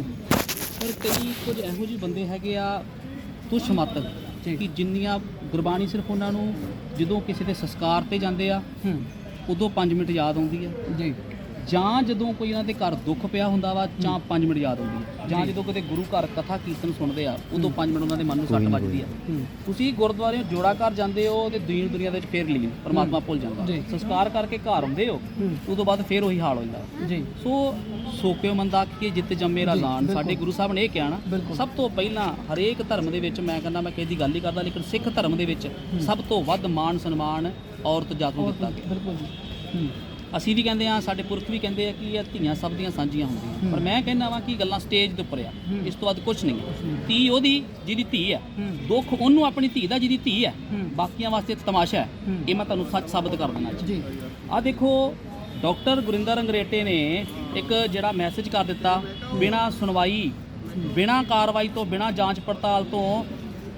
ਪਰ ਕਈ ਕੁਝ ਇਹੋ ਜਿਹੇ ਬੰਦੇ ਹੈਗੇ ਆ ਤੁਛ ਮਤ। ਕਿ ਜਿੰਨੀਆਂ ਗੁਰਬਾਣੀ ਸਿਰਫ ਉਹਨਾਂ ਨੂੰ ਜਦੋਂ ਕਿਸੇ ਦੇ ਸੰਸਕਾਰ ਤੇ ਜਾਂਦੇ ਆ ਉਦੋਂ 5 ਮਿੰਟ ਯਾਦ ਆਉਂਦੀ ਆ। ਜੀ। ਜਾਂ ਜਦੋਂ ਕੋਈ ਉਹਨਾਂ ਦੇ ਘਰ ਦੁੱਖ ਪਿਆ ਹੁੰਦਾ ਵਾ ਜਾਂ 5 ਮਿੰਟ ਯਾਦ ਆਉਂਦੀ ਆ ਜਾਂ। ਜਦੋਂ ਕਿਤੇ ਗੁਰੂ ਘਰ ਕਥਾ ਕੀਰਤਨ ਸੁਣਦੇ ਆ ਉਦੋਂ 5 ਮਿੰਟ ਉਹਨਾਂ ਦੇ ਮਨ ਨੂੰ ਸੱਟ ਵੱਜਦੀ ਆ। ਹੂੰ। ਤੁਸੀਂ ਗੁਰਦੁਆਰੇ ਜੋੜਾ ਘਰ ਜਾਂਦੇ ਹੋ ਤੇ ਦੀਨ ਦੁਨੀਆ ਦੇ ਵਿੱਚ ਫੇਰ ਲੀਨ ਪਰਮਾਤਮਾ ਭੁੱਲ ਜਾਂਦਾ। ਸੰਸਕਾਰ ਕਰਕੇ ਘਰ ਆਉਂਦੇ ਹੋ ਹੂੰ। ਉਦੋਂ ਬਾਅਦ ਫੇਰ ਉਹੀ ਹਾਲ ਹੋ ਜਾਂਦਾ ਜੀ। ਸੋ ਸੋਕਿਓ ਮੰਦਾ ਕਿ ਜਿੱਤ ਜੰਮੇ ਰਾ ਲਾਣ। ਸਾਡੇ ਗੁਰੂ ਸਾਹਿਬ ਨੇ ਇਹ ਕਿਹਾ ਨਾ। ਸਭ ਤੋਂ ਪਹਿਲਾਂ ਹਰੇਕ ਧਰਮ ਦੇ ਵਿੱਚ ਮੈਂ ਕਹਿੰਦਾ ਮੈਂ ਕਿਸੇ ਦੀ ਗੱਲ ਨਹੀਂ ਕਰਦਾ ਲੇਕਿਨ ਸਿੱਖ ਧਰਮ ਦੇ ਵਿੱਚ ਸਭ ਤੋਂ ਵੱਧ ਮਾਣ ਸਨਮਾਨ ਔਰਤ ਜਾਤ ਨੂੰ ਦਿੱਤਾ ਗਿਆ। ਬਿਲਕੁਲ ਜੀ। ਹੂੰ। ਅਸੀਂ ਵੀ ਕਹਿੰਦੇ ਆ ਸਾਡੇ ਪੁਰਖ ਵੀ ਕਹਿੰਦੇ ਆ ਕਿ ਇਹ ਧੀਆਂ ਸਭ ਦੀਆਂ ਸਾਂਝੀਆਂ ਹੁੰਦੀਆਂ ਪਰ ਮੈਂ ਕਹਿੰਦਾ ਵਾਂ ਕਿ ਗੱਲਾਂ ਸਟੇਜ ਦੇ ਉੱਪਰ ਆ। ਇਸ ਤੋਂ ਵੱਧ ਕੁਝ ਨਹੀਂ ਹੈ। ਧੀ ਉਹਦੀ ਜਿਹਦੀ ਧੀ ਹੈ ਦੁੱਖ ਉਹਨੂੰ ਆਪਣੀ ਧੀ ਦਾ ਜਿਹਦੀ ਧੀ ਹੈ। ਬਾਕੀਆਂ ਵਾਸਤੇ ਤਮਾਸ਼ਾ ਹੈ। ਇਹ ਮੈਂ ਤੁਹਾਨੂੰ ਸੱਚ ਸਾਬਤ ਕਰ ਦੇਣਾ ਜੀ ਆ ਦੇਖੋ ਡਾਕਟਰ ਗੁਰਿੰਦਰ ਅੰਗਰੇਟੇ ਨੇ ਇੱਕ ਜਿਹੜਾ ਮੈਸੇਜ ਕਰ ਦਿੱਤਾ ਬਿਨਾ ਸੁਣਵਾਈ ਬਿਨਾ ਕਾਰਵਾਈ ਤੋਂ ਬਿਨਾ ਜਾਂਚ ਪੜਤਾਲ ਤੋਂ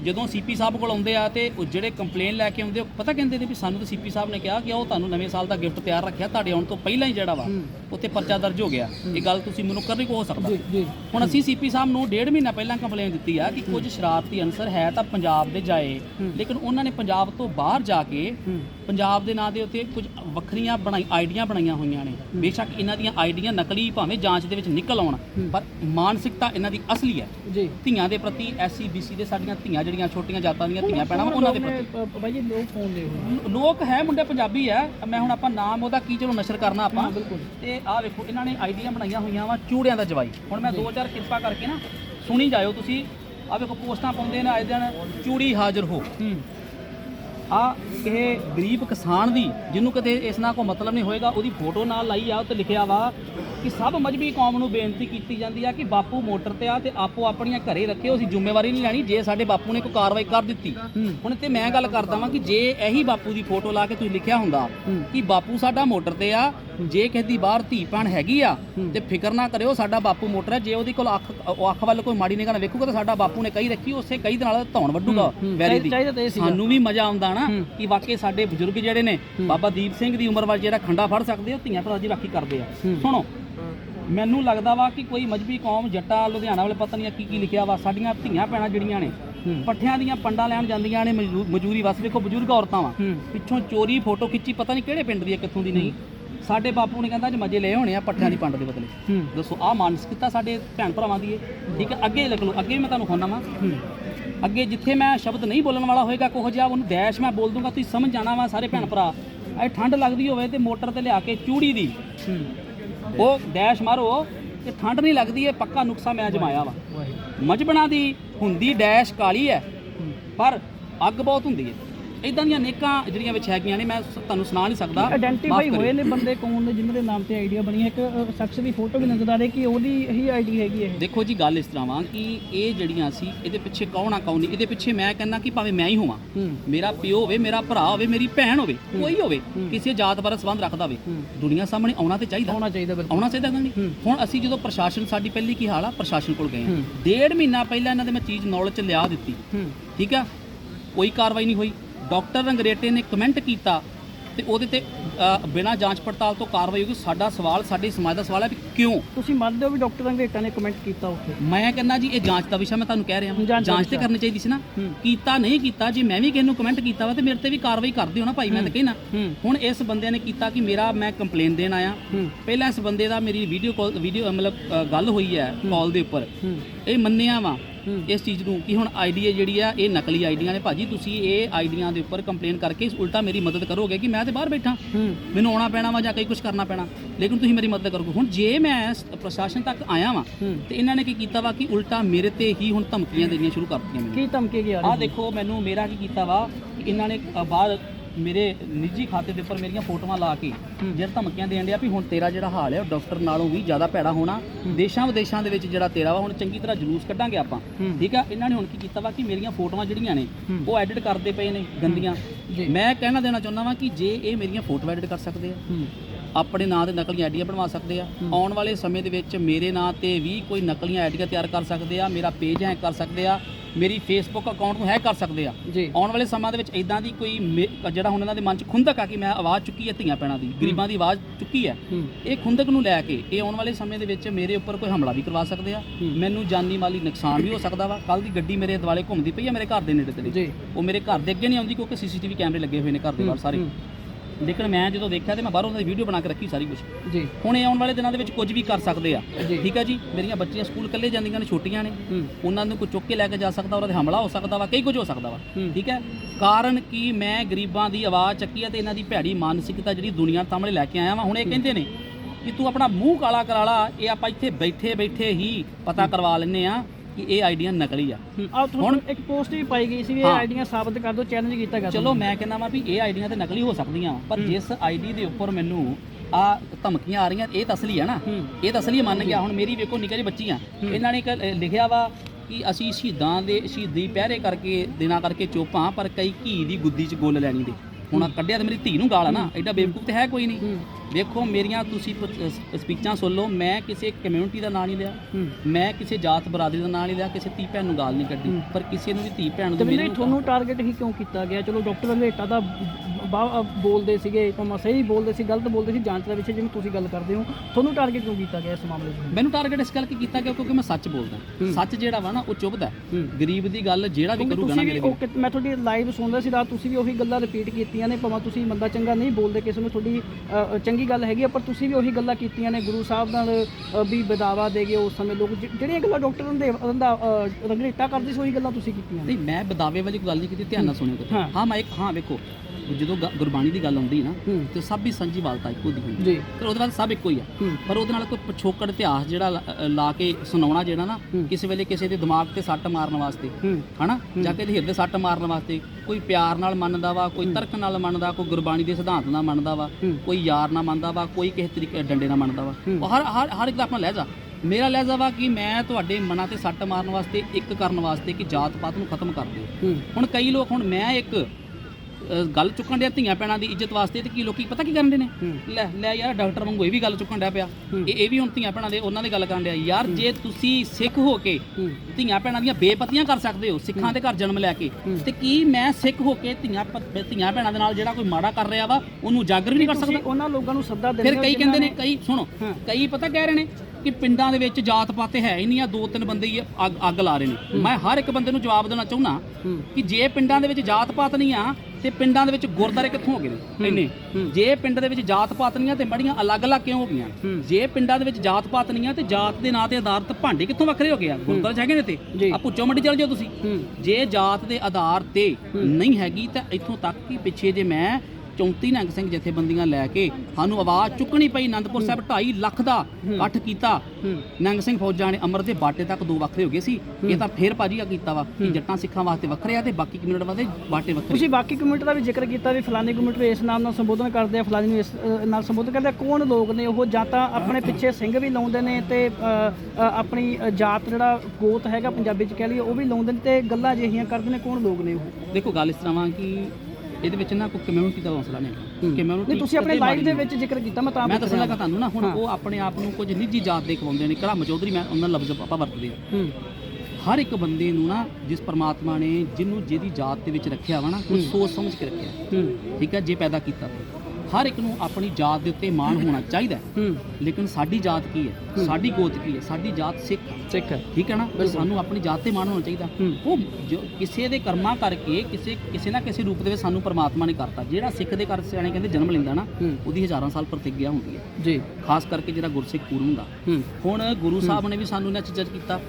ਜਦੋਂ ਸੀਪੀ ਸਾਹਿਬ ਕੋਲ ਆਉਂਦੇ ਆ ਤੇ ਉਹ ਜਿਹੜੇ ਕੰਪਲੇਨ ਲੈ ਕੇ ਆਉਂਦੇ ਉਹ ਪਤਾ ਕਹਿੰਦੇ ਨੇ ਵੀ ਸਾਨੂੰ ਤਾਂ ਸੀਪੀ ਸਾਹਿਬ ਨੇ ਕਿਹਾ ਕਿ ਉਹ ਤੁਹਾਨੂੰ ਨਵੇਂ ਸਾਲ ਦਾ ਗਿਫਟ ਤਿਆਰ ਰੱਖਿਆ ਤੁਹਾਡੇ ਆਉਣ ਤੋਂ ਪਹਿਲਾਂ ਹੀ ਜਿਹੜਾ ਵਾ। ਉੱਥੇ ਪਰਚਾ ਦਰਜ ਹੋ ਗਿਆ। ਇਹ ਗੱਲ ਤੁਸੀਂ ਮੈਨੂੰ ਕਰਨੀ ਕੋ ਹੋ ਸਕਦਾ। ਜੀ ਜੀ। ਹੁਣ ਅਸੀਂ ਸੀਪੀ ਸਾਹਿਬ ਨੂੰ ਡੇਢ ਮਹੀਨਾ ਪਹਿਲਾਂ ਕੰਪਲੇਨ ਦਿੱਤੀ ਆ ਕਿ ਕੁਝ ਸ਼ਰਾਰਤੀ ਅਨਸਰ ਹੈ ਤਾਂ ਪੰਜਾਬ ਦੇ ਜਾਏ। ਲੇਕਿਨ ਉਹਨਾਂ ਨੇ ਪੰਜਾਬ ਤੋਂ ਬਾਹਰ ਜਾ ਕੇ ਪੰਜਾਬ ਦੇ ਨਾਂ ਦੇ ਉੱਤੇ ਕੁਝ ਵੱਖਰੀਆਂ ਬਣਾਈ ਆਈਡੀਆਂ ਬਣਾਈਆਂ ਹੋਈਆਂ ਨੇ। ਬੇਸ਼ੱਕ ਇਹਨਾਂ ਦੀਆਂ ਆਈਡੀਆਂ ਨਕਲੀ ਭਾਵੇਂ ਜਾਂਚ ਦੇ ਵਿੱਚ ਨਿਕਲ ਆਉਣ। ਪਰ ਮਾਨਸਿਕਤਾ ਇਹਨਾਂ ਦੀ ਅਸਲੀ ਹੈ। ਜੀ। ਧੀਆਂ ਦੇ ਪ੍ਰਤੀ ਐਸਸੀ ਬੀਸੀ ਦੇ ਸਾਡੀਆਂ ਧੀਆਂ ਜਿਹੜੀਆਂ ਛੋਟੀਆਂ ਜਾਤਾਂ ਦੀਆਂ ਧੀਆਂ ਪੈਣਾ ਉਹਨਾਂ ਦੇ ਪ੍ਰਤੀ। ਭਾਈ ਜੀ ਲੋਕ ਹੋਏ ਲ- ਲੋਕ ਹੈ ਮੁੰਡੇ ਪੰਜਾਬੀ ਹੈ ਮੈਂ ਹੁਣ ਆਪਾਂ ਨਾਮ ਉਹਦਾ ਕੀ ਚਲੋ ਨਸ਼ਰ ਕਰਨਾ ਆਪਾਂ। ਤੇ ਆਹ ਵੇਖੋ ਇਹਨਾਂ ਨੇ ਆਈਡੀਆਂ ਬਣਾਈਆਂ ਹੋਈਆਂ ਵਾ ਚੂੜਿਆਂ ਦਾ ਜਵਾਈ। ਹੁਣ ਮੈਂ ਦੋ ਚਾਰ ਕਿਰਪਾ ਕਰਕੇ ਨਾ ਸੁਣੀ ਜਾਇਓ ਤੁਸੀਂ। ਆਹ ਵੇਖੋ ਪੋਸਟਾਂ ਪਾਉਂਦੇ ਨੇ ਆਏ ਦਿਨ ਚੂੜੀ ਹਾਜ਼ਰ ਹੋ। ਆ ਇਹ ਗਰੀਬ ਕਿਸਾਨ ਦੀ ਜਿਹਨੂੰ ਕਦੇ ਇਸ ਨਾਲ ਕੋਈ ਮਤਲਬ ਨਹੀਂ ਹੋਏਗਾ ਉਹਦੀ ਫੋਟੋ ਨਾਲ ਲਾਈ ਆ ਉੱਤੇ ਲਿਖਿਆ ਵਾ ਕਿ ਸਭ ਮਜਬੀ ਕੌਮ ਨੂੰ ਬੇਨਤੀ ਕੀਤੀ ਜਾਂਦੀ ਆ ਕਿ ਬਾਪੂ ਮੋਟਰ ਤੇ ਆ ਤੇ ਆਪੋ ਆਪਣੀਆਂ ਘਰੇ ਰੱਖਿਓ ਅਸੀਂ ਜ਼ਿੰਮੇਵਾਰੀ ਨਹੀਂ ਲੈਣੀ ਜੇ ਸਾਡੇ ਬਾਪੂ ਨੇ ਕੋਈ ਕਾਰਵਾਈ ਕਰ ਦਿੱਤੀ ਹੂੰ ਹੁਣ ਤੇ ਮੈਂ ਗੱਲ ਕਰਦਾ ਵਾਂ ਕਿ ਜੇ ਇਹੀ ਬਾਪੂ ਦੀ ਫੋਟੋ ਲਾ ਕੇ ਤੁਸੀਂ ਲਿਖਿਆ ਹੁੰਦਾ ਹੂੰ। ਕਿ ਬਾਪੂ ਸਾਡਾ ਮੋਟਰ ਤੇ ਆ ਜੇ ਕਿਸੇ ਦੀ ਬਾਹਰ ਧੀ ਭੈਣ ਹੈਗੀ ਆ ਹੂੰ। ਤੇ ਫਿਕਰ ਨਾ ਕਰਿਓ ਸਾਡਾ ਬਾਪੂ ਮੋਟਰ ਹੈ ਜੇ ਉਹਦੀ ਕੋਲ ਅੱਖ ਅੱਖ ਵੱਲ ਕੋਈ ਮਾੜੀ ਨਿਗਾਹ ਵੇਖੂਗਾ ਤਾਂ ਸਾਡਾ ਬਾਪੂ ਨੇ ਕਹੀ ਰੱਖੀ ਉਸੇ ਕਹੀ ਦੇ ਨਾਲ ਧੌਣ ਵੱਢੂਗਾ ਹੂੰ, ਹੂੰ। ਵੈਰੀ ਦੀ। ਸਾਨੂੰ ਵੀ ਮਜ਼ਾ ਆਉਂਦਾ ਨਾ ਹੂੰ। ਕਿ ਵਾਕਈ ਸਾਡੇ ਬਜ਼ੁਰਗ ਜਿਹੜੇ ਨੇ ਬਾਬਾ ਦੀਪ ਸਿੰਘ ਦੀ ਉਮਰ ਵਾਲੇ ਜਿਹੜਾ ਖੰਡਾ ਫੜ ਸਕਦੇ ਉਹ ਧੀਆਂ ਭਰਾ ਦੀ ਰਾਖੀ ਕਰਦੇ ਆ ਹੂੰ। ਸੁਣੋ ਮੈਨੂੰ ਲੱਗਦਾ ਵਾ ਕਿ ਕੋਈ ਮਜਬੀ ਕੌਮ ਜੱਟਾ ਲੁਧਿਆਣਾ ਵਾਲੇ ਪਤਾ ਨਹੀਂ ਕੀ ਕੀ ਲਿਖਿਆ ਵਾ ਸਾਡੀਆਂ ਧੀਆਂ ਭੈਣਾਂ ਜਿਹੜੀਆਂ ਨੇ। ਪੱਠਿਆਂ ਦੀਆਂ ਪੰਡਾਂ ਲੈਣ ਜਾਂਦੀਆਂ ਨੇ ਮਜ਼ਦੂਰੀ ਵਸ ਵੇਖੋ ਬਜ਼ੁਰਗ ਔਰਤਾਂ ਵਾ ਪਿੱਛੋਂ ਚੋਰੀ ਫੋਟੋ ਖਿੱਚੀ ਪਤਾ ਨਹੀਂ ਕਿਹੜੇ ਪਿੰਡ ਦੀ ਹੈ ਕਿੱਥੋਂ ਦੀ ਨਹੀਂ। ਸਾਡੇ ਬਾਪੂ ਨੇ ਕਹਿੰਦਾ ਅੱਜ ਮਜੇ ਲਏ ਹੋਣੇ ਆ ਪੱਠਿਆਂ ਦੀ ਪੰਡ ਦੇ ਬਦਲੇ। ਦੱਸੋ ਆਹ ਮਾਨਸਿਕਤਾ ਸਾਡੇ ਭੈਣ ਭਰਾਵਾਂ ਦੀ ਹੈ ਠੀਕ ਹੈ ਅੱਗੇ ਲਿਖ ਲਓ ਅੱਗੇ ਮੈਂ ਤੁਹਾਨੂੰ ਖੋਣਾ ਵਾ। ਅੱਗੇ ਜਿੱਥੇ ਮੈਂ ਸ਼ਬਦ ਨਹੀਂ ਬੋਲਣ ਵਾਲਾ ਹੋਏਗਾ ਕੋਹ ਜਿਹਾ ਉਹਨੂੰ ਡੈਸ਼ ਮੈਂ ਬੋਲ ਦੂੰਗਾ ਤੁਸੀਂ ਸਮਝ ਜਾਣਾ ਵਾ ਸਾਰੇ ਭੈਣ ਭਰਾ। ਐ ਠੰਡ ਲੱਗਦੀ ਹੋਵੇ ਤੇ ਮੋਟਰ ਤੇ ਲਿਆ ਕੇ ਚੂੜੀ ਦੀ। ਉਹ ਡੈਸ਼ ਮਾਰੋ ਤੇ ਠੰਡ ਨਹੀਂ ਲੱਗਦੀ ਇਹ ਪੱਕਾ ਨੁਕਸਾ ਮੈਂ ਅਜਮਾਇਆ ਵਾ। ਮਜਬਣਾ ਦੀ ਹੁੰਦੀ ਡੈਸ਼ ਕਾਲੀ ਹੂੰ ਪਰ ਅੱਗ ਬਹੁਤ ਹੁੰਦੀ ਹੈ ਇਦਾਂ ਦੀਆਂ ਨੇਕਾਂ ਜਿਹੜੀਆਂ ਵਿੱਚ ਹੈਗੀਆਂ ਨੇ ਮੈਂ ਸ- ਤੁਹਾਨੂੰ ਸੁਣਾ ਨਹੀਂ ਸਕਦਾ। ਆਇਡੈਂਟੀਫਾਈ ਮਾਫ਼ ਕਰਿਓ। ਹੋਏ ਨੇ ਬੰਦੇ ਕੌਣ ਨੇ ਜਿਨ੍ਹਾਂ ਦੇ ਨਾਮ ਤੇ ਆਈਡੀਆ ਬਣੀ ਹੈ? ਇੱਕ ਸ਼ਖਸ ਦੀ ਫੋਟੋ ਵੀ ਨਜ਼ਰ ਆ ਰਹੀ ਕਿ ਉਹਦੀ ਹੀ ਆਈਡੀ ਹੈਗੀ ਇਹ। ਦੇਖੋ ਜੀ ਗੱਲ ਇਸ ਤਰ੍ਹਾਂ ਵਾ ਕਿ ਇਹ ਜਿਹੜੀਆਂ ਸੀ ਇਹਦੇ ਪਿੱਛੇ ਕੌਣ ਆ ਕੌਣ ਨਹੀਂ? ਇਹਦੇ ਪਿੱਛੇ ਮੈਂ ਕਹਿੰਦਾ ਕਿ ਭਾਵੇਂ ਮੈਂ ਹੀ ਹੋਵਾਂ। ਹੂੰ। ਮੇਰਾ ਪਿਓ ਹੋਵੇ ਮੇਰਾ ਭਰਾ ਹੋਵੇ ਮੇਰੀ ਭੈਣ ਹੋਵੇ ਕੋਈ ਹੋਵੇ ਹੂੰ। ਕਿਸੇ ਜਾਤ ਬਾਰੇ ਸੰਬੰਧ ਰੱਖਦਾ ਹੋਵੇ ਹੂੰ। ਦੁਨੀਆ ਸਾਹਮਣੇ ਆਉਣਾ ਤੇ ਚਾਹੀਦਾ। ਹੋਣਾ ਚਾਹੀਦਾ ਬਿਲਕੁਲ। ਆਉਣਾ ਚਾਹੀਦਾ ਕਿ ਨਹੀਂ? ਹੂੰ। ਹੁਣ ਅਸੀਂ ਜਦੋਂ ਪ੍ਰਸ਼ਾਸਨ ਸਾਡੀ ਪਹਿਲੀ ਕੀ ਹਾਲ ਆ? ਪ੍ਰਸ਼ਾਸਨ ਕੋਲ ਗਏ ਹੂੰ। ਹਾਂ। ਡੇਢ ਮਹੀਨਾ ਪਹਿਲਾਂ ਇਹਨਾਂ ਦੇ ਮੈਂ ਚੀਜ਼ ਨੌਲੇਜ ਚ ਲਿਆ ਦਿੱਤੀ। ਹੂੰ। ਠੀਕ ਆ? ਕੋਈ ਕਾਰਵਾਈ ਨਹੀਂ ਹੋਈ। ਡਾਕਟਰ ਰੰਗਰੇਟੇ ਨੇ ਕਮੈਂਟ ਕੀਤਾ ਤੇ ਉਹਦੇ ਤੇ ਅ, ਬਿਨਾਂ ਜਾਂਚ ਪੜਤਾਲ ਤੋਂ ਕਾਰਵਾਈ ਹੋਈ ਸਾਡਾ ਸਵਾਲ ਸਾਡੇ ਸਮਾਜ ਦਾ ਸਵਾਲ ਹੈ ਵੀ ਕਿਉਂ? ਤੁਸੀਂ ਮੰਨਦੇ ਹੋ ਵੀ ਡਾਕਟਰ ਅੰਗਰੇਟਾ ਨੇ ਕਮੈਂਟ ਕੀਤਾ ਉੱਥੇ? ਮੈਂ ਕਹਿੰਦਾ ਜੀ ਇਹ ਜਾਂਚ ਦਾ ਵਿਸ਼ਾ ਮੈਂ ਤੁਹਾਨੂੰ ਕਹਿ ਰਿਹਾ ਹਾਂ ਜਾਂਚ ਦਾ ਜਾਂਚ ਤੇ ਵਿਸ਼ਾ। ਕਰਨੀ ਚਾਹੀਦੀ ਸੀ ਨਾ। ਹੂੰ। ਕੀਤਾ ਨਹੀਂ ਕੀਤਾ ਜੇ ਮੈਂ ਵੀ ਕਿਸੇ ਨੂੰ ਕਮੈਂਟ ਕੀਤਾ ਵਾ ਤੇ ਮੇਰੇ ਤੇ ਵੀ ਕਾਰਵਾਈ ਕਰ ਦਿਓ ਨਾ ਭਾਈ ਮੈਂ ਤਾਂ ਕਹਿਣਾ ਹੂੰ। ਹੁਣ ਇਸ ਬੰਦੇ ਨੇ ਕੀਤਾ ਕਿ ਮੇਰਾ ਮੈਂ ਕੰਪਲੇਨ ਦੇਣ ਆਇਆ। ਹੂੰ। ਪਹਿਲਾਂ ਇਸ ਬੰਦੇ ਦਾ ਮੇਰੀ ਵੀਡੀਓ ਕਾਲ ਵੀਡੀਓ ਮਤਲਬ ਅ, ਗੱਲ ਹੋਈ ਹੈ ਕਾਲ ਦੇ ਉੱਪਰ। ਹੂੰ। ਇਹ ਮੰਨਿਆ ਵਾ। ਇਸ ਚੀਜ਼ ਨੂੰ ਕਿ ਹੁਣ ਆਈਡੀਆ ਜਿਹੜੀ ਆ ਇਹ ਨਕਲੀ ਆਈਡੀਆਂ ਨੇ। ਭਾਜੀ ਤੁਸੀਂ ਇਹ ਆਈਡੀਆਂ ਦੇ ਉੱਪਰ ਕੰਪਲੇਨ ਕਰਕੇ ਉਲਟਾ ਮੇਰੀ ਮਦਦ ਕਰੋਗੇ ਕਿ ਮੈਂ ਤੇ ਬਾਹਰ ਬੈਠਾ। ਮੈਨੂੰ ਆਉਣਾ ਪੈਣਾ ਵਾ ਜਾਂ ਕਈ ਕੁਝ ਕਰਨਾ ਪੈਣਾ। ਲੇਕਿਨ ਤੁਸੀਂ ਮੇਰੀ ਮਦਦ ਕਰੋਗੇ। ਹੁਣ ਜੇ ਮੈਂ ਪ੍ਰਸ਼ਾਸਨ ਤੱਕ ਆਇਆ ਵਾਂ ਤੇ ਇਹਨਾਂ ਨੇ ਕੀ ਕੀਤਾ ਵਾ ਕਿ ਉਲਟਾ ਮੇਰੇ ਤੇ ਹੀ ਹੁਣ ਧਮਕੀਆਂ ਦੇਣੀਆਂ ਸ਼ੁਰੂ ਕਰਤੀਆਂ ਮੈਨੂੰ। ਕੀ ਧਮਕੀ ਗਿਆ ਆਹ ਦੇਖੋ ਮੈਨੂੰ ਮੇਰਾ ਕੀ ਕੀਤਾ ਵਾ ਇਹਨਾਂ ਨੇ ਬਾਹਰ ਮੇਰੇ ਨਿੱਜੀ ਖਾਤੇ ਦੇ ਉੱਪਰ ਮੇਰੀਆਂ ਫੋਟੋਆਂ ਲਾ ਕੇ। ਜਿਹੜਾ ਧਮਕੀਆਂ ਦੇਣ ਡਿਆ ਵੀ ਹੁਣ ਤੇਰਾ ਜਿਹੜਾ ਹਾਲ ਹੈ ਉਹ ਡਾਕਟਰ ਨਾਲੋਂ ਵੀ ਜ਼ਿਆਦਾ ਭੈੜਾ ਹੋਣਾ ਦੇਸ਼ਾਂ ਵਿਦੇਸ਼ਾਂ ਦੇ ਵਿੱਚ ਜਿਹੜਾ ਤੇਰਾ ਵਾ ਹੁਣ ਚੰਗੀ ਤਰ੍ਹਾਂ ਜਲੂਸ ਕੱਢਾਂਗੇ ਆਪਾਂ। ਠੀਕ ਆ ਇਹਨਾਂ ਨੇ ਹੁਣ ਕੀ ਕੀਤਾ ਵਾ ਕਿ ਮੇਰੀਆਂ ਫੋਟੋਆਂ ਜਿਹੜੀਆਂ ਨੇ। ਉਹ ਐਡਿਟ ਕਰਦੇ ਪਏ ਨੇ ਗੰਦੀਆਂ ਜੀ ਮੈਂ ਕਹਿਣਾ ਦੇਣਾ ਚਾਹੁੰਦਾ ਵਾਂ ਕਿ ਜੇ ਇਹ ਮੇਰੀਆਂ ਫੋਟੋ ਐਡਿਟ ਕਰ ਸਕਦੇ ਆ ਆਪਣੇ ਨਾਂ ਤੇ ਨਕਲੀਆਂ ਆਈਡੀਆਂ ਬਣਵਾ ਸਕਦੇ ਆ। ਆਉਣ ਵਾਲੇ ਸਮੇਂ ਦੇ ਵਿੱਚ ਮੇਰੇ ਨਾਂ ਤੇ ਵੀ ਕੋਈ ਨਕਲੀਆਂ ਆਈਡੀਆਂ ਤਿਆਰ ਕਰ ਸਕਦੇ ਆ ਮੇਰਾ ਪੇਜ ਹੈਕ ਕਰ ਸਕਦੇ ਆ ਮੇਰੀ ਫੇਸਬੁੱਕ ਅਕਾਊਂਟ ਨੂੰ ਹੈਕ ਕਰ ਸਕਦੇ ਆ। ਜੀ। ਆਉਣ ਵਾਲੇ ਸਮਾਂ ਦੇ ਵਿੱਚ ਇਦਾਂ ਦੀ ਕੋਈ ਮੇ- ਜਿਹੜਾ ਹੁਣ ਇਹਨਾਂ ਦੇ ਮਨ 'ਚ ਖੁੰਦਕ ਆ ਕਿ ਮੈਂ ਆਵਾਜ਼ ਚੁੱਕੀ ਹੈ ਧੀਆਂ ਪੈਣਾ ਦੀ ਗਰੀਬਾਂ ਦੀ ਆਵਾਜ਼ ਚੁੱਕੀ ਹੈ। ਹੂੰ। ਇਹ ਖੁੰਦਕ ਨੂੰ ਲੈ ਕੇ ਇਹ ਆਉਣ ਵਾਲੇ ਸਮੇਂ ਦੇ ਵਿੱਚ ਮੇਰੇ ਉੱਪਰ ਕੋਈ ਹਮਲਾ ਵੀ ਕਰਵਾ ਸਕਦੇ ਆ। ਹੂੰ। ਮੈਨੂੰ ਜਾਨੀ ਮਾਲੀ ਨੁਕਸਾਨ ਵੀ ਹੋ ਸਕਦਾ ਵਾ। ਕੱਲ ਦੀ ਗੱਡੀ ਮੇਰੇ ਦੁਆਲੇ ਘੁੰਮਦੀ ਪਈ ਆ ਮੇਰੇ ਘਰ ਦੇ ਨੇੜੇ ਤੇੜੇ। ਜੀ। ਉਹ ਮੇਰੇ ਘਰ ਦੇ ਅੱਗੇ ਨਹੀਂ ਆਉਂਦੀ ਕਿਉਂਕਿ ਸੀਸੀਟੀਵੀ ਕੈਮਰੇ ਲੱਗੇ ਹੋਏ ਨੇ ਘਰ ਦੇ ਬਾਹਰ ਸਾਰੇ। ਹੂੰ, ਲੇਕਿਨ ਮੈਂ ਜਦੋਂ ਦੇਖਿਆ ਤੇ ਮੈਂ ਬਾਹਰੋਂ ਉਹਨਾਂ ਦੀ ਵੀਡੀਓ ਬਣਾ ਕੇ ਰੱਖੀ ਸਾਰੀ ਕੁਝ ਜੀ। ਹੁਣ ਇਹ ਆਉਣ ਵਾਲੇ ਦਿਨਾਂ ਦੇ ਵਿੱਚ ਕੁਝ ਵੀ ਕਰ ਸਕਦੇ ਆ। ਠੀਕ ਹੈ ਜੀ? ਮੇਰੀਆਂ ਬੱਚੀਆਂ ਸਕੂਲ ਇਕੱਲੇ ਜਾਂਦੀਆਂ ਨੇ ਛੋਟੀਆਂ ਨੇ। ਉਹਨਾਂ ਨੂੰ ਕੋਈ ਚੁੱਕ ਕੇ ਲੈ ਕੇ ਜਾ ਸਕਦਾ ਉਹਨਾਂ ਤੇ ਹਮਲਾ ਹੋ ਸਕਦਾ ਵਾ ਕਈ ਕੁਝ ਹੋ ਸਕਦਾ ਵਾ। ਠੀਕ ਹੈ ਕਾਰਨ ਕੀ ਮੈਂ ਗਰੀਬਾਂ ਦੀ ਆਵਾਜ਼ ਚੱਕੀ ਹੈ ਤੇ ਇਹਨਾਂ ਦੀ ਭੈੜੀ ਮਾਨਸਿਕਤਾ ਜਿਹੜੀ ਦੁਨੀਆ ਸਾਹਮਣੇ ਲੈ ਕੇ ਆਇਆ ਵਾਂ ਹੁਣ ਇਹ ਕਹਿੰਦੇ ਨੇ ਕਿ ਤੂੰ ਆਪਣਾ ਮੂੰਹ ਕਾਲਾ ਕਰਾ ਲਾ ਇਹ ਆਪਾਂ ਇੱਥੇ ਬੈਠੇ ਬੈਠੇ ਹੀ ਪਤਾ ਕਰਵਾ ਲੈਨੇ ਆ ਕਿ ਇਹ ਆਈਡੀਆ ਨਕਲੀ ਆ। ਹੁਣ ਇੱਕ ਪੋਸਟ ਵੀ ਪਾਈ ਗਈ ਸੀ ਵੀ ਇਹ। ਆਈਡੀਆਂ ਸਾਬਤ ਕਰ ਦਿਓ ਚੈਲੰਜ ਕੀਤਾ ਗਿਆ ਚਲੋ ਮੈਂ ਕਹਿੰਦਾ ਵਾਂ ਵੀ ਇਹ ਆਈਡੀਆਂ ਤੇ ਨਕਲੀ ਹੋ ਸਕਦੀਆਂ ਪਰ ਜਿਸ ਆਈਡੀ ਦੇ ਉੱਪਰ ਮੈਨੂੰ ਆ ਧਮਕੀਆਂ ਆ ਰਹੀਆਂ ਇਹ ਤਾਂ ਅਸਲੀ ਆ ਨਾ। ਇਹ ਤਾਂ ਅਸਲੀ ਮੰਨ ਗਿਆ ਹੁਣ ਮੇਰੀ ਵੇਖੋ ਨਿੱਕੇ ਜਿਹੀ ਬੱਚੀ ਆ। ਇਹਨਾਂ ਨੇ ਲਿਖਿਆ ਵਾ ਕਿ ਅਸੀਂ ਸ਼ਹੀਦਾਂ ਦੇ ਸ਼ਹੀਦੀ ਪਹਿਰੇ ਕਰਕੇ ਦਿਨਾਂ ਕਰਕੇ ਚੋਪਾਂ ਪਰ ਕਈ ਘੀ ਦੀ ਗੁੱਦੀ 'ਚ ਗੁੱਲ ਲੈਣੀ ਦੇ। ਹੁਣ ਕੱਢਿਆ ਤੇ ਮੇਰੀ ਧੀ ਨੂੰ ਗਾਲ ਆ ਨਾ ਐਡਾ ਬੇਵਕੂਫ ਤੇ ਹੈ ਕੋਈ ਨਹੀਂ। ਵੇਖੋ ਮੇਰੀਆਂ ਤੁਸੀਂ ਪ- ਸਪੀਚਾਂ ਸੁਣ ਲਓ ਮੈਂ ਕਿਸੇ ਕਮਿਊਨਿਟੀ ਦਾ ਨਾਂ ਨਹੀਂ ਲਿਆ। ਮੈਂ ਕਿਸੇ ਜਾਤ ਬਰਾਦਰੀ ਦਾ ਨਾਂ ਨਹੀਂ ਲਿਆ ਕਿਸੇ ਧੀ ਭੈਣ ਨੂੰ ਗਾਲ ਨਹੀਂ ਕੱਢੀ। ਪਰ ਕਿਸੇ ਨੂੰ ਵੀ ਧੀ ਭੈਣ ਤੇ ਨੂੰ ਵੀ ਮੇਰੇ ਤੁਹਾਨੂੰ ਟਾਰਗੇਟ ਹੀ ਕਿਉਂ ਕੀਤਾ ਗਿਆ? ਚਲੋ ਡਾਕਟਰ ਰੰਗੇਟਾ ਦਾ ਬਾ- ਬੋਲਦੇ ਸੀਗੇ ਭਾਵੇਂ ਸਹੀ ਬੋਲਦੇ ਸੀ ਗਲਤ ਬੋਲਦੇ ਸੀ ਜਾਂਚ ਦੇ ਵਿੱਚ ਜਿਵੇਂ ਤੁਸੀਂ ਗੱਲ ਕਰਦੇ ਹੋ ਤੁਹਾਨੂੰ ਟਾਰਗੇਟ ਕਿਉਂ ਕੀਤਾ ਗਿਆ ਇਸ ਮਾਮਲੇ 'ਚ ਮੈਨੂੰ ਟਾਰਗੇਟ ਇਸ ਕਰਕੇ ਕੀਤਾ ਗਿਆ ਕਿਉਂਕਿ ਮੈਂ ਸੱਚ ਬੋਲਦਾ ਹੂੰ। ਸੱਚ ਜਿਹੜਾ ਵਾ ਨਾ ਉਹ ਚੁੱਭਦਾ ਹੈ। ਹੂੰ ਗਰੀਬ ਦੀ ਗੱਲ ਜਿਹੜਾ ਵੀ ਕਿਉਂਕਿ ਕਰੂਗਾ ਨਾ ਤੁਸੀਂ ਮੇਰੇ ਵੀ ਉਹ ਕਿ- ਮੈਂ ਤੁਹਾਡੀ ਲਾਈਵ ਸੁਣਦਾ ਸੀ ਰਾਤ ਤੁਸੀਂ ਵੀ ਉਹੀ ਗੱਲਾਂ ਰਿਪੀਟ ਕੀਤੀਆਂ ਨੇ ਭਾਵੇਂ ਤੁਸੀਂ ਮੰਦਾ ਚੰਗਾ ਨਹੀਂ ਬੋਲਦੇ ਕਿਸੇ ਨੂੰ ਤੁਹਾਡੀ ਅ, ਅ, ਚੰਗੀ ਗੱਲ ਹੈਗੀ ਆ, ਪਰ ਤੁਸੀਂ ਵੀ ਉਹੀ ਗੱਲਾਂ ਕੀਤੀਆਂ ਨੇ ਗੁਰੂ ਸਾਹਿਬ ਨਾਲ ਅ, ਵੀ ਬਦਾਵਾ ਦੇ ਗਏ ਉਸ ਸਮੇਂ ਲੋਕ ਜਿ- ਜਿਹੜੀਆਂ ਗੱਲਾਂ ਡਾਕਟਰ ਰੰਦੇ ਰੰਦਾ ਰੰਗਰੇਟਾ ਕਰਦੇ ਸੀ ਉਹੀ ਗੱਲਾਂ ਤੁਸੀਂ ਕੀਤੀਆਂ ਨੇ ਨਹੀਂ ਮੈਂ ਬਦਾਵੇ ਵਾਲੀ ਕੋਈ ਗੱਲ ਨਹੀਂ ਕੀਤੀ ਧਿਆਨ ਨਾਲ ਸੁਣਿਓ। ਹਾਂ ਮੈਂ ਇੱਕ ਹਾਂ ਵੇਖੋ ਜਦੋਂ ਗ- ਗੁਰਬਾਣੀ ਦੀ ਗੱਲ ਆਉਂਦੀ ਨਾ ਹੂੰ। ਤੇ ਸਭ ਹੀ ਸੰਜੀ ਵਾਲਤਾ ਇੱਕੋ ਦੀ ਹੁੰਦੀ। ਜੀ। ਫਿਰ ਉਹਦੇ ਬਾਅਦ ਸਭ ਇੱਕੋ ਹੀ ਆ। ਹੂੰ। ਪਰ ਉਹਦੇ ਨਾਲ ਕੋਈ ਪਿਛੋਕੜ ਇਤਿਹਾਸ ਜਿਹੜਾ ਲਾ- ਅ, ਲਾ ਕੇ ਸੁਣਾਉਣਾ ਜਿਹੜਾ ਨਾ ਹੂੰ। ਕਿਸੇ ਵੇਲੇ ਕਿਸੇ ਦੇ ਦਿਮਾਗ ਤੇ ਸੱਟ ਮਾਰਨ ਵਾਸਤੇ ਹੂੰ। ਹਨਾ? ਜਾਂ ਕਿਸੇ ਦੇ ਹਿਰਦੇ ਸੱਟ ਮਾਰਨ ਵਾਸਤੇ ਕੋਈ ਪਿਆਰ ਨਾਲ ਮੰਨਦਾ ਵਾ ਕੋਈ ਤਰਕ ਨਾਲ ਮੰਨਦਾ ਕੋਈ ਗੁਰਬਾਣੀ ਦੇ ਸਿਧਾਂਤ ਨਾਲ ਮੰਨਦਾ ਵਾ ਹੂੰ। ਕੋਈ ਯਾਰ ਨਾਲ ਮੰਨਦਾ ਵਾ ਕੋਈ ਕਿਸੇ ਤਰੀਕੇ ਡੰਡੇ ਨਾਲ ਮੰਨਦਾ ਵਾ। ਹੂੰ। ਉਹ ਹਰ ਹਰ ਹਰ ਇੱਕ ਦਾ ਆਪਣਾ ਲਹਿਜਾ। ਮੇਰਾ ਲਹਿਜਾ ਵਾ ਕਿ ਮੈਂ ਤੁਹਾਡੇ ਮਨਾਂ ਤੇ ਸੱਟ ਮਾਰਨ ਵਾਸਤੇ ਇੱਕ ਕਰਨ ਵਾਸਤੇ ਕਿ ਜਾਤ ਪਾਤ ਨੂੰ ਖਤਮ ਕਰ ਦਿਓ ਹੂੰ। ਹੁਣ ਕਈ ਲੋਕ ਹੁਣ ਮੈਂ ਇੱਕ ਗੱਲ ਚੁੱਕਣ ਡਿਆ ਧੀਆਂ ਪੈਣਾ ਦੀ ਇੱਜ਼ਤ ਵਾਸਤੇ ਤੇ ਕੀ ਲੋਕੀ ਪਤਾ ਕੀ ਕਰਨ ਦੇ ਨੇ? ਲੈ ਲੈ ਯਾਰ ਡਾਕਟਰ ਵਾਂਗੂ ਇਹ ਵੀ ਗੱਲ ਚੁੱਕਣ ਡਿਆ ਪਿਆ। ਇਹ ਇਹ ਵੀ ਹੁਣ ਧੀਆਂ ਭੈਣਾਂ ਦੇ ਉਹਨਾਂ ਦੀ ਗੱਲ ਕਰਨ ਡਿਆ। ਯਾਰ ਜੇ ਤੁਸੀਂ ਸਿੱਖ ਹੋ ਕੇ ਧੀਆਂ ਭੈਣਾਂ ਦੀਆਂ ਬੇਪਤੀਆਂ ਕਰ ਸਕਦੇ ਹੋ ਸਿੱਖਾਂ ਦੇ ਘਰ ਜਨਮ ਲੈ ਕੇ। ਤੇ ਕੀ ਮੈਂ ਸਿੱਖ ਹੋ ਕੇ ਧੀਆਂ ਪ- ਧੀਆਂ ਭੈਣਾਂ ਦੇ ਨਾਲ ਜਿਹੜਾ ਕੋਈ ਮਾੜਾ ਕਰ ਰਿਹਾ ਵਾ ਉਹਨੂੰ ਉਜਾਗਰ ਵੀ ਨਹੀਂ ਕਰ ਤੁਸੀਂ ਸਕਦਾ? ਉਹਨਾਂ ਲੋਕਾਂ ਨੂੰ ਸੱਦਾ ਦਿੰਦੇ ਫਿਰ ਹੋ ਕਈ ਕਹਿੰਦੇ ਨੇ ਕਈ ਸੁਣੋ ਹਾਂ। ਕਈ ਪਤਾ ਕਹਿ ਰਹੇ ਨੇ ਕਿ ਪਿੰਡਾਂ ਦੇ ਵਿੱਚ ਜਾਤ ਪਾਤ ਹੈ ਹੀ ਨਹੀਂ ਆ ਦੋ ਤਿੰਨ ਬੰਦੇ ਹੀ ਅੱਗ ਅੱਗ ਲਾ ਰਹੇ ਨੇ। ਮੈਂ ਹਰ ਇੱਕ ਬੰਦੇ ਨੂੰ ਜਵਾਬ ਦੇਣਾ ਚਾਹੁੰਦਾ ਹੂੰ। ਕਿ ਜੇ ਪਿੰਡਾਂ ਦੇ ਵਿੱਚ ਜਾਤ ਪਾਤ ਨਹੀਂ ਆ ਤੇ ਪਿੰਡਾਂ ਦੇ ਵਿੱਚ ਗੁਰਦਾਰੇ ਕਿੱਥੋਂ ਹੋ ਗਏ ਨੇ? ਇੰਨੇ। ਜੇ ਪਿੰਡ ਦੇ ਵਿੱਚ ਜਾਤ ਪਾਤ ਨਹੀਂ ਆ ਤੇ ਮੜੀਆਂ ਅਲੱਗ-ਅਲੱਗ ਕਿਉਂ ਹੋ ਗਈਆਂ। ਜੇ ਪਿੰਡਾਂ ਦੇ ਵਿੱਚ ਜਾਤ ਪਾਤ ਨਹੀਂ ਆ ਤੇ ਜਾਤ ਦੇ ਨਾਂ ਤੇ ਆਧਾਰਿਤ ਭਾਂਡੇ ਕਿੱਥੋਂ ਵੱਖਰੇ ਹੋ ਗਏ ਆ? ਗੁਰਦਾਰੇ ਹੈਗੇ ਨੇ ਤੇ। ਆ ਪੁੱਚੋ ਮੰਡੀ ਚਲ ਜਾਓ ਤੁਸੀਂ। ਜੇ ਜਾਤ ਦੇ ਆਧਾਰ ਤੇ ਨਹੀਂ ਹੈਗੀ ਤਾਂ ਇੱਥੋਂ ਤੱਕ ਕਿ ਪਿੱਛੇ ਜੇ ਮੈਂ 34 ਨੰਗ ਸਿੰਘ ਜਥੇਬੰਦੀਆਂ ਲੈ ਕੇ ਸਾਨੂੰ ਆਵਾਜ਼ ਚੁੱਕਣੀ ਪਈ। ਆਨੰਦਪੁਰ ਸਾਹਿਬ 2.5 ਲੱਖ ਦਾ ਇਕੱਠ ਕੀਤਾ। ਨੰਗ ਸਿੰਘ ਫੌਜਾਂ ਨੇ ਅਮਰ ਦੇ ਬਾਟੇ ਤੱਕ ਦੋ ਵੱਖਰੇ ਹੋ ਗਏ ਸੀ। ਇਹ ਤਾਂ ਫੇਰ ਭਾਜੀ ਆ ਕੀਤਾ ਵਾ ਕਿ ਜੱਟਾਂ ਸਿੱਖਾਂ ਵਾਸਤੇ ਵੱਖਰੇ ਆ ਤੇ ਬਾਕੀ ਕਮਿਊਨਿਟੀ ਵਾਸਤੇ ਬਾਟੇ ਵੱਖਰੇ। ਤੁਸੀਂ ਬਾਕੀ ਕਮਿਊਨਿਟੀ ਦਾ ਵੀ ਜ਼ਿਕਰ ਕੀਤਾ ਵੀ ਫਲਾਨੀ ਕਮਿਊਨਿਟੀ ਇਸ ਨਾਮ ਨਾਲ ਸੰਬੋਧਨ ਕਰਦੇ ਆ ਫਲਾਨੀ ਨੂੰ ਇਸ ਨਾਲ ਸੰਬੋਧਨ ਕਰਦੇ ਆ। ਕੌਣ ਲੋਕ ਨੇ? ਉਹ ਜਾਂ ਤਾਂ ਆਪਣੇ ਪਿੱਛੇ ਸਿੰਘ ਵੀ ਲਾਉਂਦੇ ਨੇ ਤੇ ਆਪਣੀ ਜਾਤ ਜਿਹੜਾ ਗੋਤ ਹੈਗਾ ਪੰਜਾਬੀ ਚ ਕਹਿ ਲਈਏ ਉਹ ਵੀ ਲਾਉਂਦੇ ਨੇ ਤੇ ਗੱਲਾਂ ਅਜਿਹੀਆਂ ਕਰਦੇ ਨੇ। ਕੌਣ ਲੋਕ ਨੇ ਉਹ? ਦੇਖੋ ਗੱਲ ਇਸ ਤਰ੍ਹਾਂ ਵਾ ਕਿ ਇਹਦੇ ਵਿੱਚ ਨਾ ਕੋਈ ਕਮਿਊਨਿਟੀ ਦਾ ਹੌਸਲਾ ਨਹੀਂ ਕਮਿਊਨਿਟੀ ਨਹੀਂ ਤੁਸੀਂ ਆਪਣੇ ਲਾਈਵ ਦੇ ਵਿੱਚ ਜ਼ਿਕਰ ਕੀਤਾ ਮੈਂ ਤਾਂ ਮੈਂ ਦੱਸਣ। ਲੱਗਾ ਤੁਹਾਨੂੰ ਨਾ ਹੁਣ। ਉਹ ਆਪਣੇ ਆਪ ਨੂੰ ਕੁਝ ਨਿੱਜੀ ਜਾਤ ਦੇ ਖਵਾਉਂਦੇ ਨੇ ਕੜਾ ਮਚੌਧਰੀ ਮੈਂ ਉਹਨਾਂ ਲਫ਼ਜ਼ ਆਪਾਂ ਵਰਤਦੇ ਆ ਹੂੰ। ਹਰ ਇੱਕ ਬੰਦੇ ਨੂੰ ਨਾ ਜਿਸ ਪਰਮਾਤਮਾ ਨੇ ਜਿਹਨੂੰ ਜਿਹਦੀ ਜਾਤ ਦੇ ਵਿੱਚ ਰੱਖਿਆ ਵਾ ਨਾ ਉਹ ਸੋਚ ਸਮਝ ਕੇ ਰੱਖਿਆ। ਠੀਕ ਹੈ ਜੇ ਪੈਦਾ ਕੀਤਾ। ਤਾਂ ਹਰ ਇੱਕ ਨੂੰ ਆਪਣੀ ਜਾਤ ਦੇ ਉੱਤੇ ਮਾਣ ਹੋਣਾ ਚਾਹੀਦਾ ਹੈ। ਲੇਕਿਨ ਸਾਡੀ ਜਾਤ ਕੀ ਹੈ? ਸਾਡੀ ਗੋਤ ਕੀ ਹੈ? ਸਾਡੀ ਜਾਤ ਸਿੱਖ ਸਿੱਖ ਹੈ ਠੀਕ ਹੈ ਨਾ? ਸਾਨੂੰ ਆਪਣੀ ਜਾਤ ਤੇ ਮਾਣ ਹੋਣਾ ਚਾਹੀਦਾ। ਉਹ ਜੋ ਕਿਸੇ ਦੇ ਕਰਮਾਂ ਕਰਕੇ ਕਿਸੇ ਕਿਸੇ ਨਾ ਕਿਸੇ ਰੂਪ ਦੇ ਵਿੱਚ ਸਾਨੂੰ ਪਰਮਾਤਮਾ ਨੇ ਕਰਤਾ। ਜਿਹੜਾ ਸਿੱਖ ਦੇ ਘਰ ਸਿਆਣੇ ਕਹਿੰਦੇ ਜਨਮ ਲੈਂਦਾ ਨਾ ਉਹਦੀ ਹਜ਼ਾਰਾਂ ਸਾਲ ਪ੍ਰਤਿਗਿਆ ਹੁੰਦੀ ਹੈ। ਜੀ। ਖਾਸ ਕਰਕੇ ਜਿਹੜਾ ਗੁਰਸਿੱਖ ਪੂਰਨ ਹੁੰਦਾ। ਹੁਣ ਗੁਰੂ ਸਾਹਿਬ ਨੇ ਵੀ ਸਾਨੂੰ ਇਹਨਾਂ ਚੀਜ਼ਾਂ ਕੀਤਾ।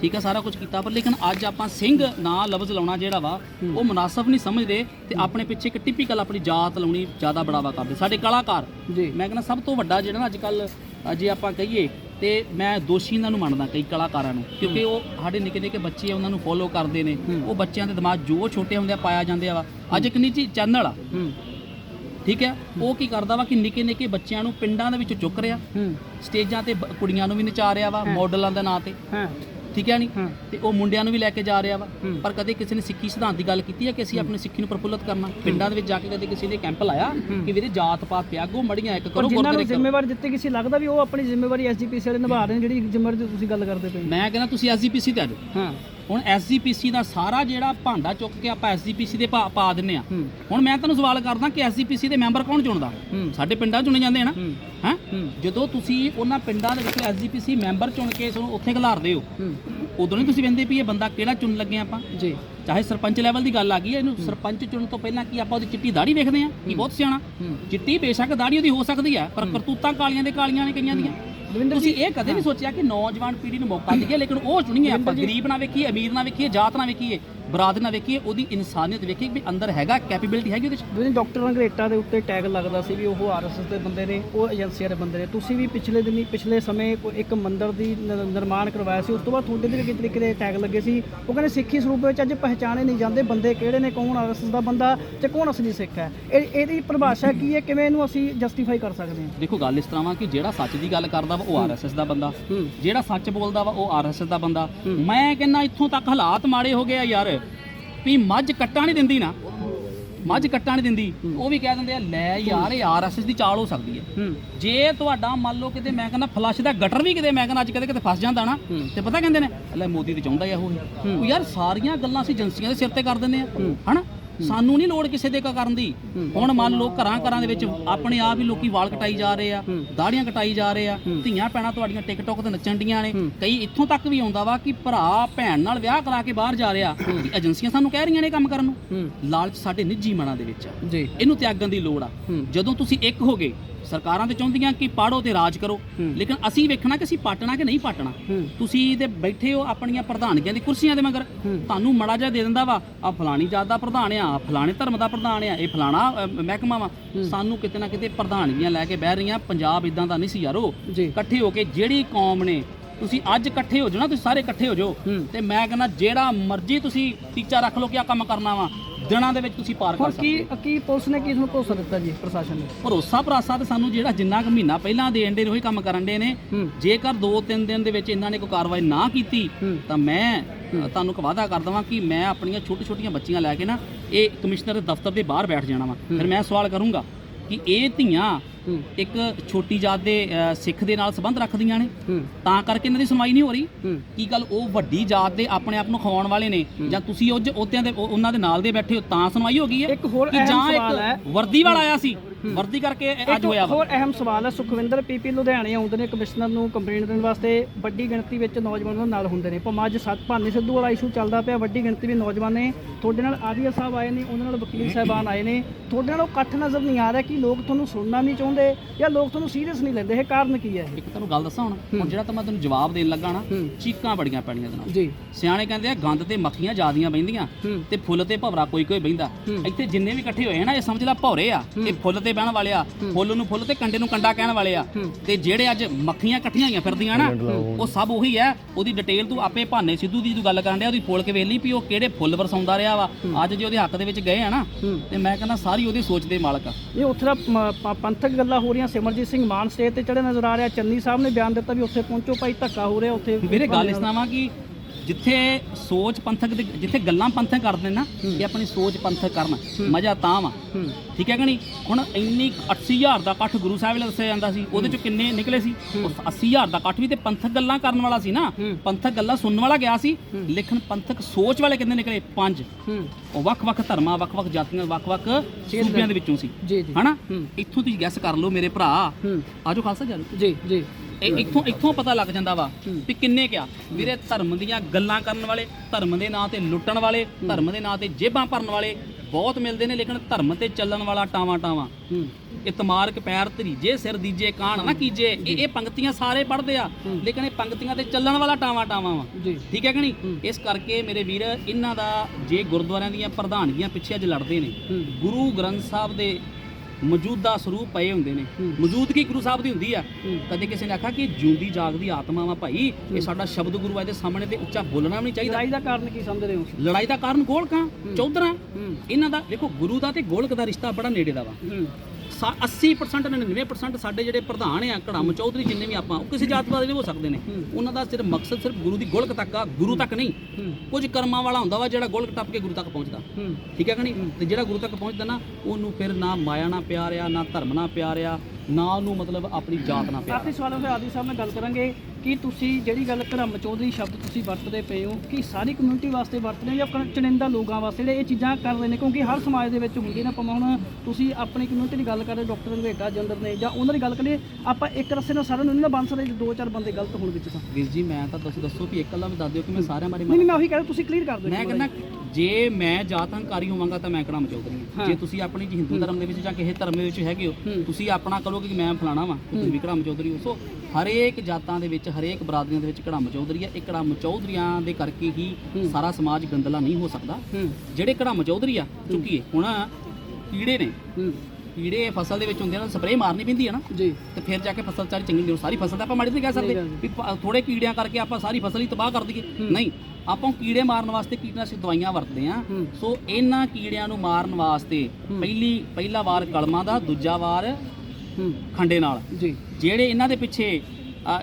ਠੀਕ ਹੈ ਸਾਰਾ ਕੁਝ ਕੀਤਾ। ਪਰ ਲੇਕਿਨ ਅੱਜ ਆਪਾਂ ਸਿੰਘ ਨਾਂ ਲਫ਼ਜ਼ ਲਾਉਣਾ ਜਿਹੜਾ ਵਾ ਉਹ ਮੁਨਾਸਬ ਨਹੀਂ ਸਮਝਦੇ ਤੇ ਆਪਣੇ ਪਿੱਛੇ ਇੱਕ ਟਿਪੀਕਲ ਆਪਣੀ ਜਾਤ ਲਾਉਣੀ ਜ਼ਿਆਦਾ ਬੜਾਵਾ ਕਰਦੇ ਸਾਡੇ ਕਲਾਕਾਰ। ਜੀ। ਮੈਂ ਕਹਿੰਦਾ ਸਭ ਤੋਂ ਵੱਡਾ ਜਿਹੜਾ ਨਾ ਅੱਜ ਕੱਲ ਜੇ ਆਪਾਂ ਕਹੀਏ ਤੇ ਮੈਂ ਦੋਸ਼ੀ ਇਹਨਾਂ ਨੂੰ ਮੰਨਦਾ ਕਈ ਕਲਾਕਾਰਾਂ ਨੂੰ ਕਿਉਂਕਿ ਉਹ ਸਾਡੇ ਨਿੱਕੇ ਨਿੱਕੇ ਬੱਚੇ ਆ ਉਹਨਾਂ ਨੂੰ ਫੋਲੋ ਕਰਦੇ ਨੇ। ਉਹ ਬੱਚਿਆਂ ਦੇ ਦਿਮਾਗ ਜੋ ਛੋਟੇ ਹੁੰਦੇ ਆ ਪਾਇਆ ਜਾਂਦੇ ਆ ਵਾ। ਅੱਜ ਇੱਕ ਨਿੱਜੀ ਚੈਨਲ ਆ। ਠੀਕ ਹੈ? ਉਹ ਕੀ ਕਰਦਾ ਵਾ ਕਿ ਨਿੱਕੇ ਨਿੱਕੇ ਬੱਚਿਆਂ ਨੂੰ ਪਿੰਡਾਂ ਦੇ ਵਿੱਚ ਚੁੱਕ ਰਿਹਾ। ਸਟੇਜਾਂ ਤੇ ਕੁੜੀਆਂ ਨੂੰ ਵੀ ਨਚਾ ਰਿਹਾ ਵਾ ਮਾਡਲਾਂ ਦੇ ਨਾਂ ਤੇ। ਠੀਕ ਹੈ ਨਹੀਂ ਤੇ ਉਹ ਮੁੰਡਿਆਂ ਨੂੰ ਵੀ ਲੈ ਕੇ ਜਾ ਰਿਹਾ ਵਾ। ਪਰ ਕਦੇ ਕਿਸੇ ਨੇ ਸਿੱਖੀ ਸਿਧਾਂਤ ਦੀ ਗੱਲ ਕੀਤੀ ਹੈ ਕਿ ਅਸੀਂ ਆਪਣੀ ਸਿੱਖੀ ਨੂੰ ਪ੍ਰਫੁੱਲਤ ਕਰਨਾ? ਪਿੰਡਾਂ ਦੇ ਵਿੱਚ ਜਾ ਕੇ ਕਦੇ ਕਿਸੇ ਨੇ ਕੈਂਪ ਲਾਇਆ ਕਿ ਵੀਰੇ ਜਾਤ ਪਾਤ ਤਿਆਗੋ ਮੜੀਆਂ ਇੱਕ ਕਰੋ ਜਿਨ੍ਹਾਂ ਨੂੰ ਜ਼ਿੰਮੇਵਾਰੀ ਦਿੱਤੀ ਗਈ ਸੀ ਲੱਗਦਾ ਵੀ ਉਹ ਆਪਣੀ ਜ਼ਿੰਮੇਵਾਰੀ ਐਸਜੀਪੀਸੀ ਵਾਲੇ ਨਿਭਾ ਰਹੇ ਨੇ ਜਿਹੜੀ ਜ਼ਿੰਮੇਵਾਰੀ ਤੁਸੀਂ ਗੱਲ ਕਰਦੇ ਪਏ। ਮੈਂ ਕਹਿੰਦਾ ਤੁਸੀਂ ਐਸਜੀਪੀਸੀ ਤੇ ਆ ਜਾਓ। ਹਾਂ। ਹੁਣ ਐਸਜੀਪੀਸੀ ਦਾ ਸਾਰਾ ਜਿਹੜਾ ਭਾਂਡਾ ਚੁੱਕ ਕੇ ਆਪਾਂ ਐਸਜੀਪੀਸੀ ਦੇ ਪਾ ਪਾ ਦਿੰਨੇ ਆ। ਹੁਣ ਮੈਂ ਤੁਹਾਨੂੰ ਸਵਾਲ ਕਰਦਾ ਕਿ ਐਸਜੀਪੀਸੀ ਦੇ ਮੈਂਬਰ ਕੌਣ ਚੁਣਦਾ? ਸਾਡੇ ਪਿੰਡਾਂ ਚੁਣੇ ਜਾਂਦੇ ਆ ਨਾ। ਹੂੰ। ਜਦੋਂ ਤੁਸੀਂ ਉਹਨਾਂ ਪਿੰਡਾਂ ਦੇ ਵਿੱਚ ਐਸਜੀਪੀਸੀ ਮੈਂਬਰ ਚੁਣ ਕੇ ਉੱਥੇ ਖਿਲਾਰਦੇ ਹੋ। ਉਦੋਂ ਨਹੀਂ ਤੁਸੀਂ ਕਹਿੰਦੇ ਵੀ ਇਹ ਬੰਦਾ ਕਿਹੜਾ ਚੁਣ ਲੱਗੇ ਆਪਾਂ? ਜੀ। ਚਾਹੇ ਸਰਪੰਚ ਲੈਵਲ ਦੀ ਗੱਲ ਆ ਗਈ ਹੈ ਇਹਨੂੰ ਸਰਪੰਚ ਚੁਣਨ ਤੋਂ ਪਹਿਲਾਂ ਕੀ ਆਪਾਂ ਉਹਦੀ ਚਿੱਟੀ ਦਾੜੀ ਵੇਖਦੇ ਆ? ਕੀ ਬਹੁਤ ਸਿਆਣਾ। ਚਿੱਟੀ ਬੇਸ਼ੱਕ ਦਾੜੀ ਉਹਦੀ ਹੋ ਸਕਦੀ ਹੈ ਪਰ ਕਰਤੂਤਾਂ ਕਾਲੀਆਂ ਦੇ ਕਾਲੀਆਂ ਨੇ ਕਈਆਂ ਦੀਆਂ। ਤੁਸੀਂ ਇਹ ਕਦੇ ਨਹੀਂ ਸੋਚਿਆ ਕਿ ਨੌਜਵਾਨ ਪੀੜ੍ਹੀ ਨੂੰ ਮੌਕਾ ਦਈਏ ਲੇਕਿਨ ਉਹ ਚੁਣੀਏ ਆਪਾਂ ਗਰੀਬ ਨਾ ਵੇਖੀਏ ਅਮੀਰ ਨਾ ਵੇਖੀਏ ਜਾਤ ਨਾ ਵੇਖੀਏ ਬਰਾਦਰੀ ਨਾ ਵੇਖੀਏ ਉਹਦੀ ਇਨਸਾਨੀਅਤ ਵੇਖੀਏ ਵੀ ਅੰਦਰ ਹੈਗਾ ਕੈਪੇਬਿਲਿਟੀ ਹੈਗੀ ਉਹਦੇ ਚ। ਜਿਵੇਂ ਡਾਕਟਰ ਰੰਗਰੇਟਾ ਦੇ ਉੱਤੇ ਟੈਗ ਲੱਗਦਾ ਸੀ ਵੀ ਉਹ ਆਰਐਸਐਸ ਦੇ ਬੰਦੇ ਨੇ ਉਹ ਏਜੰਸੀਆਂ ਦੇ ਬੰਦੇ ਨੇ। ਤੁਸੀਂ ਵੀ ਪਿਛਲੇ ਦਿਨੀ ਪਿਛਲੇ ਸਮੇਂ ਕੋਈ ਇੱਕ ਮੰਦਿਰ ਦੀ ਨਿਰਮਾਣ ਕਰਵਾਇਆ ਸੀ ਉਸ ਤੋਂ ਬਾਅਦ ਤੁਹਾਡੇ ਦੇ ਵੀ ਕਿਤੇ ਤਰੀਕੇ ਦੇ ਟੈਗ ਲੱਗੇ ਸੀ? ਉਹ ਕਹਿੰਦੇ ਸਿੱਖੀ ਸਰੂਪ ਵਿੱਚ ਅੱਜ ਪਹਿਚਾਣੇ ਨਹੀਂ ਜਾਂਦੇ ਬੰਦੇ ਕਿਹੜੇ ਨੇ ਕੌਣ ਆਰਐਸਐਸ ਦਾ ਬੰਦਾ ਤੇ ਕੌਣ ਅਸਲੀ ਸਿੱਖ ਹੈ। ਇਹ ਇਹਦੀ ਪਰਿਭਾਸ਼ਾ ਕੀ ਹੈ ਕਿਵੇਂ ਇਹਨੂੰ ਅਸੀਂ ਜਸਟੀਫਾਈ ਕਰ ਸਕਦੇ ਹਾਂ? ਦੇਖੋ ਗੱਲ ਇਸ ਤਰ੍ਹਾਂ ਵਾ ਕਿ ਜਿਹੜਾ ਸੱਚ ਦੀ ਗੱਲ ਕਰਦਾ ਵਾ ਉਹ ਆਰਐਸਐਸ ਦਾ ਬੰਦਾ। ਹੂੰ। ਜਿਹੜਾ ਸੱਚ ਬੋਲਦਾ ਵਾ ਉਹ ਆਰਐਸਐਸ ਦਾ ਬੰਦਾ। ਮੈਂ ਕਹਿੰਦਾ ਇੱਥੋਂ ਤੱਕ ਹਾਲਾਤ ਮਾੜੇ ਹੋ ਗਏ ਆ ਯਾਰ। ਵੀ ਮੱਝ ਕੱਟਾ ਨਹੀਂ ਦਿੰਦੀ ਨਾ। ਮੱਝ ਕੱਟਾ ਨਹੀਂ ਦਿੰਦੀ। ਉਹ ਵੀ ਕਹਿ ਦਿੰਦੇ ਆ ਲੈ ਯਾਰ ਇਹ ਆਰਐਸਐਸ ਦੀ ਚਾਲ ਹੋ ਸਕਦੀ ਹੈ। ਜੇ ਤੁਹਾਡਾ ਮੰਨ ਲਓ ਕਿਤੇ ਮੈਂ ਕਹਿੰਦਾ ਫਲਸ਼ ਦਾ ਗਟਰ ਵੀ ਕਿਤੇ ਮੈਂ ਕਹਿੰਦਾ ਅੱਜ ਕਦੇ ਕਿਤੇ ਫਸ ਜਾਂਦਾ ਨਾ। ਤੇ ਪਤਾ ਕਹਿੰਦੇ ਨੇ ਲੈ ਮੋਦੀ ਤੇ ਚਾਹੁੰਦਾ ਆ ਉਹ ਹੂੰ। ਉਹ ਯਾਰ ਸਾਰੀਆਂ ਗੱਲਾਂ ਅਸੀਂ ਏਜੰਸੀਆਂ ਦੇ ਸਿਰ ਤੇ ਕਰ ਦਿੰਦੇ ਆ। ਹਨਾ? ਸਾਨੂੰ ਨਹੀਂ ਲੋੜ ਕਿਸੇ ਦੇ ਕ- ਕਰਨ ਦੀ। ਹੁਣ ਮੰਨ ਲਓ ਘਰਾਂ ਘਰਾਂ ਦੇ ਵਿੱਚ ਆਪਣੇ ਆਪ ਹੀ ਲੋਕੀ ਵਾਲ ਕਟਾਈ ਜਾ ਰਹੇ ਆ। ਦਾੜੀਆਂ ਕਟਾਈ ਜਾ ਰਹੇ ਆ। ਧੀਆਂ ਭੈਣਾਂ ਤੁਹਾਡੀਆਂ ਟਿਕਟੌਕ ਤੇ ਨੱਚਣ ਡੀਆਂ ਨੇ। ਕਈ ਇੱਥੋਂ ਤੱਕ ਵੀ ਆਉਂਦਾ ਵਾ ਕਿ ਭਰਾ ਭੈਣ ਨਾਲ ਵਿਆਹ ਕਰਾ ਕੇ ਬਾਹਰ ਜਾ ਰਿਹਾ। ਏਜੰਸੀਆਂ ਸਾਨੂੰ ਕਹਿ ਰਹੀਆਂ ਨੇ ਕੰਮ ਕਰਨ ਨੂੰ। ਲਾਲਚ ਸਾਡੇ ਨਿੱਜੀ ਮਨਾਂ ਦੇ ਵਿੱਚ ਆ। ਜੀ। ਇਹਨੂੰ ਤਿਆਗਣ ਦੀ ਲੋੜ ਆ। ਜਦੋਂ ਤੁਸੀਂ ਇੱਕ ਹੋ ਗਏ ਸਰਕਾਰਾਂ ਤੇ ਚਾਹੁੰਦੀਆਂ ਕਿ ਪਾੜੋ ਤੇ ਰਾਜ ਕਰੋ। ਲੇਕਿਨ ਅਸੀਂ ਵੇਖਣਾ ਕਿ ਅਸੀਂ ਪਾਟਣਾ ਕਿ ਨਹੀਂ ਪਾਟਣਾ। ਤੁਸੀਂ ਤੇ ਬੈਠੇ ਹੋ ਆਪਣੀਆਂ ਪ੍ਰਧਾਨਗੀਆਂ ਦੀ ਕੁਰਸੀਆਂ ਦੇ ਮਗਰ। ਤੁਹਾਨੂੰ ਮੜਾ ਜਿਹਾ ਦੇ ਦਿੰਦਾ ਵਾ ਆ ਫਲਾਣੀ ਜਾਤ ਦਾ ਪ੍ਰਧਾਨ ਆ ਫਲਾਣੇ ਧਰਮ ਦਾ ਪ੍ਰਧਾਨ ਆ ਇਹ ਫਲਾਣਾ ਮਹਿਕਮਾ ਵਾ। ਸਾਨੂੰ ਕਿਤੇ ਨਾ ਕਿਤੇ ਪ੍ਰਧਾਨਗੀਆਂ ਲੈ ਕੇ ਬਹਿ ਰਹੀਆਂ। ਪੰਜਾਬ ਇਦਾਂ ਦਾ ਨਹੀਂ ਸੀ ਯਾਰੋ। ਇਕੱਠੇ ਹੋ ਕੇ ਜਿਹੜੀ ਕੌਮ ਨੇ ਤੁਸੀਂ ਅੱਜ ਇਕੱਠੇ ਹੋ ਨਾ ਤੁਸੀਂ ਸਾਰੇ ਇਕੱਠੇ ਹੋ ਜਾਓ। ਤੇ ਮੈਂ ਕਹਿੰਦਾ ਜਿਹੜਾ ਮਰਜ਼ੀ ਤੁਸੀਂ ਟੀਚਾ ਰੱਖ ਲਓ ਕਿ ਆ ਕੰਮ ਕਰਨਾ ਵਾ। ਦਿਨਾਂ ਦੇ ਵਿੱਚ ਤੁਸੀਂ ਪਾਰ ਕਰ ਹੁਣ ਸਕਦੇ ਕੀ ਕੀ ਪੁਲਿਸ ਨੇ ਕੀ ਤੁਹਾਨੂੰ ਭਰੋਸਾ ਦਿੱਤਾ ਜੀ ਪ੍ਰਸ਼ਾਸਨ ਨੇ? ਭਰੋਸਾ ਭਰਾਸਾ ਤੇ ਸਾਨੂੰ ਜਿਹੜਾ ਜਿੰਨਾ ਕੁ ਮਹੀਨਾ ਪਹਿਲਾਂ ਦੇਣ ਦੇ ਨੇ ਉਹੀ ਕੰਮ ਕਰਨ ਦੇ ਨੇ। ਹੂੰ। ਜੇਕਰ 2-3 ਦਿਨ ਦੇ ਵਿੱਚ ਇਹਨਾਂ ਨੇ ਕੋਈ ਕਾਰਵਾਈ ਨਾ ਕੀਤੀ ਹੂੰ। ਤਾਂ ਮੈਂ ਅ, ਤੁਹਾਨੂੰ ਇੱਕ ਵਾਅਦਾ ਕਰ ਦਵਾਂ ਕਿ ਮੈਂ ਆਪਣੀਆਂ ਛੋਟੀ-ਛੋਟੀਆਂ ਬੱਚੀਆਂ ਲੈ ਕੇ ਨਾ ਇਹ ਕਮਿਸ਼ਨਰ ਦੇ ਦਫ਼ਤਰ ਦੇ ਬਾਹਰ ਬੈਠ ਜਾਣਾ ਵਾ। ਫਿਰ ਮੈਂ ਸਵਾਲ ਕਰੂੰਗਾ ਕਿ ਇਹ ਧੀਆਂ ਇੱਕ ਛੋਟੀ ਜਾਤ ਦੇ ਸਿੱਖ ਦੇ ਨਾਲ ਸੰਬੰਧ ਰੱਖਦੀਆਂ ਨੇ। ਤਾਂ ਕਰਕੇ ਇਹਨਾਂ ਦੀ ਸੁਣਵਾਈ ਨਹੀਂ ਹੋ ਰਹੀ। ਕੀ ਗੱਲ ਉਹ ਵੱਡੀ ਜਾਤ ਦੇ ਆਪਣੇ ਆਪ ਨੂੰ ਖਵਾਉਣ ਵਾਲੇ ਨੇ? ਜਾਂ ਤੁਸੀਂ ਉਹ ਉਹਦਿਆਂ ਦੇ ਉਹ- ਉਹਨਾਂ ਦੇ ਨਾਲ ਦੇ ਬੈਠੇ ਹੋ ਤਾਂ ਸੁਣਵਾਈ ਹੋ ਗਈ ਹੈ? ਕਿ ਜਾਂ ਇੱਕ ਵਰਦੀ ਵਾਲਾ ਆਇਆ ਸੀ? ਵਰਦੀ ਕਰਕੇ ਇਹ ਅੱਜ ਇੱਕ ਹੋਇਆ ਵਾ। ਹੋਰ ਅਹਿਮ ਸਵਾਲ ਹੈ ਸੁਖਵਿੰਦਰ ਪੀਪੀ ਲੁਧਿਆਣੇ ਆਉਂਦੇ ਨੇ ਕਮਿਸ਼ਨਰ ਨੂੰ ਕੰਪਲੇਂਟ ਦੇਣ ਵਾਸਤੇ ਵੱਡੀ ਗਿਣਤੀ ਵਿੱਚ ਨੌਜਵਾਨਾਂ ਨਾਲ ਹੁੰਦੇ ਨੇ। ਭਾਵੇਂ ਅੱਜ ਸੱਤ ਭਾਨੇ ਸਿੱਧੂ ਵਾਲਾ ਇਸ਼ੂ ਚੱਲਦਾ ਪਿਆ ਵੱਡੀ ਗਿਣਤੀ ਵਿੱਚ ਨੌਜਵਾਨ ਨੇ। ਤੁਹਾਡੇ ਨਾਲ ਆਦੀਆ ਸਾਹਿਬ ਆਏ ਨੇ ਉਹਨਾਂ ਨਾਲ ਵਕੀਲ ਸਾਹਿਬਾਨ ਆਏ ਨੇ। ਤੁਹਾਡੇ ਨਾਲ ਉਹ ਇਕੱਠ ਨਜ਼ਰ ਨਹੀਂ ਆ ਰਿਹਾ ਕਿ ਲੋਕ ਤੁਹਾਨੂੰ ਸੁਣਨਾ ਨਹੀਂ ਚਾਹੁੰਦੇ ਜਾਂ ਲੋਕ ਤੁਹਾਨੂੰ ਸੀਰੀਅਸ ਨਹੀਂ ਲੈਂਦੇ। ਇਹ ਕਾਰਨ ਕੀ ਹੈ? ਇੱਕ ਤੁਹਾਨੂੰ ਗੱਲ ਦੱਸਾਂ ਹੁਣ। ਹੁਣ ਜਿਹੜਾ ਤਾਂ ਮੈਂ ਤੁਹਾਨੂੰ ਜਵਾਬ ਦੇਣ ਲੱਗਾ ਨਾ ਹੂੰ। ਚੀਕਾਂ ਬੜੀਆਂ ਪੈਣੀਆਂ ਇਹਦੇ ਨਾਲ। ਜੀ। ਸਿਆਣੇ ਕਹਿੰਦੇ ਆ ਗੰਦ ਤੇ ਮੱਖੀਆਂ ਜਿਆਦੀਆਂ ਬਹਿੰਦੀਆਂ ਹੂੰ। ਤੇ ਫੁੱਲ ਤੇ ਭਵਰਾ ਕੋਈ ਕੋਈ ਬਹਿੰਦਾ। ਹੂੰ। ਇੱਥੇ ਜਿੰਨੇ ਵੀ ਇਕੱਠੇ ਹੋਏ ਆ ਨਾ ਇਹ ਸਮਝ ਲੈ ਭੌਰੇ ਆ। ਇਹ ਫੁੱਲ ਤੇ ਬਹਿਣ ਵਾਲੇ ਆ ਫੁੱਲ ਨੂੰ ਫੁੱਲ ਤੇ ਕੰਡੇ ਨੂੰ ਕੰਡਾ ਕਹਿਣ ਵਾਲੇ ਆ। ਤੇ ਜਿਹੜੇ ਅੱਜ ਮੱਖੀਆਂ ਇਕੱਠੀਆਂ ਹੋਈਆਂ ਫਿਰਦੀਆਂ ਨਾ ਉਹ ਸਭ ਉਹੀ ਆ ਉਹਦੀ ਡਿਟੇਲ ਤੂੰ ਆਪੇ ਭਾਨੇ ਸਿੱਧੂ ਦੀ ਤੂੰ ਗੱਲ ਕਰਨ ਡਿਆ ਉਹਦੀ ਫੋਲ ਕੇ ਵੇਖ ਲਈ ਵੀ ਉਹ ਕਿਹੜੇ ਫੁੱਲ ਵਰਸਾਉਂਦਾ ਰਿਹਾ ਵਾ। ਅੱਜ ਜੇ ਉਹਦੇ ਹੱਕ ਦੇ ਵਿੱਚ ਗਏ ਆ ਨਾ ਤੇ ਮੈਂ ਕਹਿੰਦਾ ਸਾਰੀ ਉਹਦੀ ਸੋਚ ਦੇ ਮਾਲਕ ਆ। ਇਹ ਉੱਥੇ ਦਾ ਪੰਥਕ ਗੱਲਾਂ ਹੋ ਰਹੀਆਂ ਸਿਮਰਜੀਤ ਸਿੰਘ ਮਾਨ ਸਟੇਜ ਤੇ ਚੜੇ ਨਜ਼ਰ ਆ ਰਿਹਾ ਚੰਨੀ ਸਾਹਿਬ ਨੇ ਬਿਆਨ ਦਿੱਤਾ ਵੀ ਉੱਥੇ ਪਹੁੰਚੋ ਭਾਈ ਧੱਕਾ ਹੋ ਰਿਹਾ ਉੱਥੇ ਵੀਰੇ ਗੱਲ ਇਸ ਤਰ੍ਹਾਂ ਵਾ ਕਿ ਜਿੱਥੇ ਸੋਚ ਪੰਥਕ ਦੇ ਜਿੱਥੇ ਗੱਲਾਂ ਪੰਥਕ ਕਰਦੇ ਨੇ ਨਾ ਕਿ ਆਪਣੀ ਸੋਚ ਪੰਥਕ ਕਰਨ। ਮਜ਼ਾ ਤਾਂ ਵਾ। ਠੀਕ ਹੈ ਕਿ ਨਹੀਂ? ਹੁਣ ਇੰਨੀ 80000 ਦਾ ਇਕੱਠ ਗੁਰੂ ਸਾਹਿਬ ਲਈ ਦੱਸਿਆ ਜਾਂਦਾ ਸੀ ਉਹਦੇ ਚੋਂ ਕਿੰਨੇ ਨਿਕਲੇ ਸੀ? ਉਸ 80000 ਦਾ ਇਕੱਠ ਵੀ ਤੇ ਪੰਥਕ ਗੱਲਾਂ ਕਰਨ ਵਾਲਾ ਸੀ ਨਾ। ਪੰਥਕ ਗੱਲਾਂ ਸੁਣਨ ਵਾਲਾ ਗਿਆ ਸੀ। ਲੇਕਿਨ ਪੰਥਕ ਸੋਚ ਵਾਲੇ ਕਿੰਨੇ ਨਿਕਲੇ? ਪੰਜ। ਉਹ ਵੱਖ-ਵੱਖ ਧਰਮਾਂ ਵੱਖ-ਵੱਖ ਜਾਤੀਆਂ ਵੱਖ-ਵੱਖ ਸੂਬਿਆਂ ਦੇ ਵਿੱਚੋਂ ਸੀ। ਹਨਾ? ਇੱਥੋਂ ਤੁਸੀਂ ਗੈਸ ਕਰ ਲਓ ਮੇਰੇ ਭਰਾ। ਆਜੋ ਖਾਲਸਾ ਜੀ ਆਜੋ। ਜੀ ਜੀ। ਇਹ ਇੱਥੋਂ ਇੱਥੋਂ ਪਤਾ ਲੱਗ ਜਾਂਦਾ ਵਾ। ਵੀ ਕਿੰਨੇ ਕਿਆ? ਵੀਰੇ ਧਰਮ ਦੀਆਂ ਗੱਲਾਂ ਕਰਨ ਵਾਲੇ ਧਰਮ ਦੇ ਨਾਂ ਤੇ ਲੁੱਟਣ ਵਾਲੇ ਧਰਮ ਦੇ ਨਾਂ ਤੇ ਜੇਬਾਂ ਭਰਨ ਵਾਲੇ ਬਹੁਤ ਮਿਲਦੇ ਨੇ ਲੇਕਿਨ ਧਰਮ ਤੇ ਚੱਲਣ ਵਾਲਾ ਟਾਵਾਂ ਟਾਵਾਂ। ਇਤਮਾਰਕ ਪੈਰ ਧਰੀਜੇ ਸਿਰ ਦੀਜੇ ਕਾਣ ਨਾ ਕੀਜੇ ਇਹ ਇਹ ਪੰਕਤੀਆਂ ਸਾਰੇ ਪੜ੍ਹਦੇ ਆ ਲੇਕਿਨ ਇਹ ਪੰਕਤੀਆਂ ਤੇ ਚੱਲਣ ਵਾਲਾ ਟਾਵਾਂ ਟਾਵਾਂ ਵਾ। ਠੀਕ ਹੈ ਕਿ ਨਹੀਂ? ਇਸ ਕਰਕੇ ਮੇਰੇ ਵੀਰ ਇਹਨਾਂ ਦਾ ਜੇ ਗੁਰਦੁਆਰਿਆਂ ਦੀਆਂ ਪ੍ਰਧਾਨਗੀਆਂ ਪਿੱਛੇ ਅੱਜ ਲੜਦੇ ਨੇ। ਗੁਰੂ ਗ੍ਰੰਥ ਸਾਹਿਬ ਦੇ ਮੌਜੂਦਾ ਸਰੂਪ ਪਏ ਹੁੰਦੇ ਨੇ। ਮੌਜੂਦਗੀ ਗੁਰੂ ਸਾਹਿਬ ਦੀ ਹੁੰਦੀ ਆ। ਕਦੇ ਕਿਸੇ ਨੇ ਆਖਿਆ ਕਿ ਜਿਉਂਦੀ ਜਾਗਦੀ ਆਤਮਾ ਵਾ ਭਾਈ ਇਹ ਸਾਡਾ ਸ਼ਬਦ ਗੁਰੂ ਆ ਦੇ ਸਾਹਮਣੇ ਤੇ ਉੱਚਾ ਬੋਲਣਾ ਵੀ ਨਹੀਂ ਚਾਹੀਦਾ। ਲੜਾਈ ਦਾ ਕਾਰਨ ਕੀ ਸਮਝਦੇ ਹੋ? ਲੜਾਈ ਦਾ ਕਾਰਨ ਗੋਲਕਾਂ ਚੌਧਰਾਂ। ਇਹਨਾਂ ਦਾ ਦੇਖੋ ਗੁਰੂ ਦਾ ਤੇ ਗੋਲਕ ਦਾ ਰਿਸ਼ਤਾ ਬੜਾ ਨੇੜੇ ਦਾ ਵਾ। 80% 99% ਸਾਡੇ ਜਿਹੜੇ ਪ੍ਰਧਾਨ ਆ ਕੜਮ ਚੌਧਰੀ ਜਿੰਨੇ ਵੀ ਆਪਾਂ ਉਹ ਕਿਸੇ ਜਾਤਵਾਦ ਦੇ ਹੋ ਸਕਦੇ ਨੇ। ਉਹਨਾਂ ਦਾ ਸਿਰਫ ਮਕਸਦ ਸਿਰਫ ਗੁਰੂ ਦੀ ਗੋਲਕ ਤੱਕ ਆ ਗੁਰੂ ਤੱਕ ਨਹੀਂ। ਕੁਝ ਕਰਮਾਂ ਵਾਲਾ ਹੁੰਦਾ ਵਾ ਜਿਹੜਾ ਗੋਲਕ ਟੱਪ ਕੇ ਗੁਰੂ ਤੱਕ ਪਹੁੰਚਦਾ। ਠੀਕ ਹੈ ਕਿ ਨਹੀਂ? ਤੇ ਜਿਹੜਾ ਗੁਰੂ ਤੱਕ ਪਹੁੰਚਦਾ ਨਾ ਉਹਨੂੰ ਫਿਰ ਨਾ ਮਾਇਆ ਨਾਲ ਪਿਆਰ ਆ ਨਾ ਧਰਮ ਨਾਲ ਪਿਆਰ ਆ ਨਾ ਉਹਨੂੰ ਮਤਲਬ ਆਪਣੀ ਜਾਤ ਨਾਲ ਪਿਆਰ ਆ। ਆਖਰੀ ਸਵਾਲ ਫਿਰ ਆਦੀ ਸਾਹਿਬ ਨਾਲ ਗੱਲ ਕਰਾਂਗੇ। ਕੀ ਤੁਸੀਂ ਜਿਹੜੀ ਗੱਲ ਧਰਮ ਚੌਧਰੀ ਸ਼ਬਦ ਤੁਸੀਂ ਵਰਤਦੇ ਪਏ ਹੋ ਕਿ ਸਾਰੀ ਕਮਿਊਨਿਟੀ ਵਾਸਤੇ ਵਰਤ ਰਹੇ ਹੋ ਜਾਂ ਕ- ਚੁਣਿੰਦਾ ਲੋਕਾਂ ਵਾਸਤੇ? ਜਿਹੜੇ ਇਹ ਚੀਜ਼ਾਂ ਕਰ ਰਹੇ ਨੇ ਕਿਉਂਕਿ ਹਰ ਸਮਾਜ ਦੇ ਵਿੱਚ ਹੁੰਦੀ ਨਾ ਭਾਵੇਂ ਹੁਣ ਤੁਸੀਂ ਆਪਣੀ ਕਮਿਊਨਿਟੀ ਦੀ ਗੱਲ ਕਰਦੇ ਡਾਕਟਰ ਰਵੇਗਾ ਜੰਦਰ ਨੇ ਜਾਂ ਉਹਨਾਂ ਦੀ ਗੱਲ ਕਰੀਏ ਆਪਾਂ ਇੱਕ ਰਸੇ ਨਾਲ ਸਾਰਿਆਂ ਨੂੰ ਨਹੀਂ ਨਾ ਬਣ ਸਕਦੇ ਦੋ ਚਾਰ ਬੰਦੇ ਗਲਤ ਹੋਣ ਵਿੱਚ ਤਾਂ। ਵੀਰ ਜੀ ਮੈਂ ਤਾਂ ਤੁਸੀਂ ਦੱਸੋ ਵੀ ਇੱਕ ਅੱਲਾ ਵੀ ਦੱਸ ਦਿਓ ਕਿ ਮੈਂ ਸਾਰਿਆਂ ਬਾਰੇ ਨਹੀਂ ਨਹੀਂ ਮੈਂ ਉਹੀ ਕਹਿ ਰਿਹਾ ਤੁਸੀਂ ਕਲੀਅਰ ਕਰ ਦਿਓ ਮੈਂ ਕਹਿੰਦਾ ਜੇ ਮੈਂ ਜਾਤ ਹੰਕਾਰੀ ਹੋਵਾਂਗਾ ਤਾਂ ਮੈਂ ਕੜਮ ਚੌਧਰੀ ਹਾਂ। ਜੇ ਤੁਸੀਂ ਆਪਣੀ ਜੀ ਹਿੰਦੂ ਧਰਮ ਦੇ ਵਿੱਚ ਜਾਂ ਕਿਸੇ ਧਰਮ ਦੇ ਵਿੱਚ ਹੈਗੇ ਹੋ। ਤੁਸੀਂ ਆਪਣਾ ਕਰੋਗੇ ਕਿ ਮੈਂ ਫਲਾਣਾ ਵਾਂ ਤੁਸੀਂ ਵੀ ਕੜਮ ਚੌਧਰੀ ਹੋ। ਸੋ ਹਰੇਕ ਜਾਤਾਂ ਦੇ ਵਿੱਚ ਹਰੇਕ ਬਰਾਦਰੀਆਂ ਦੇ ਵਿੱਚ ਕੜਮ ਚੌਧਰੀ ਹੈ ਇਹ ਕੜਮ ਚੌਧਰੀਆਂ ਦੇ ਕਰਕੇ ਹੀ। ਸਾਰਾ ਸਮਾਜ ਗੰਦਲਾ ਨਹੀਂ ਹੋ ਸਕਦਾ। ਜਿਹੜੇ ਕੜਮ ਚੌਧਰੀ ਆ ਚੁੱਕੀਏ। ਹੁਣ ਕੀੜੇ ਨੇ। ਕੀੜੇ ਫਸਲ ਦੇ ਵਿੱਚ ਹੁੰਦੇ ਨੇ ਸਪਰੇਅ ਮਾਰਨੀ ਪੈਂਦੀ ਹੈ ਨਾ। ਜੀ। ਤੇ ਫਿਰ ਜਾ ਕੇ ਫਸਲ ਚਾਰੀ ਚੰਗੀ ਹੁੰਦੀ। ਸਾਰੀ ਫਸਲ ਤਾਂ ਆਪਾਂ ਮਾੜੀ ਨਹੀਂ ਕਹਿ ਸਕਦੇ ਵੀ ਪ- ਥੋੜੇ ਕੀੜਿਆਂ ਕਰਕੇ ਆਪਾਂ ਸਾਰੀ ਫਸਲ ਹੀ ਤਬਾਹ ਕਰ ਦਈਏ। ਨਹੀਂ ਆਪਾਂ ਕੀੜੇ ਮਾਰਨ ਵਾਸਤੇ ਕੀਟਨਾਸ਼ਕ ਦਵਾਈਆਂ ਵਰਤਦੇ ਆ ਹੂੰ। ਸੋ ਇਹਨਾਂ ਕੀੜਿਆਂ ਨੂੰ ਮਾਰਨ ਵਾਸਤੇ ਪਹਿਲੀ ਪਹਿਲਾ ਵਾਰ ਕਲਮਾਂ ਦਾ ਦੂਜਾ ਵਾਰ ਹੂੰ। ਖੰਡੇ ਨਾਲ। ਜੀ। ਜਿਹੜੇ ਇਹਨਾਂ ਦੇ ਪਿੱਛੇ ਅ,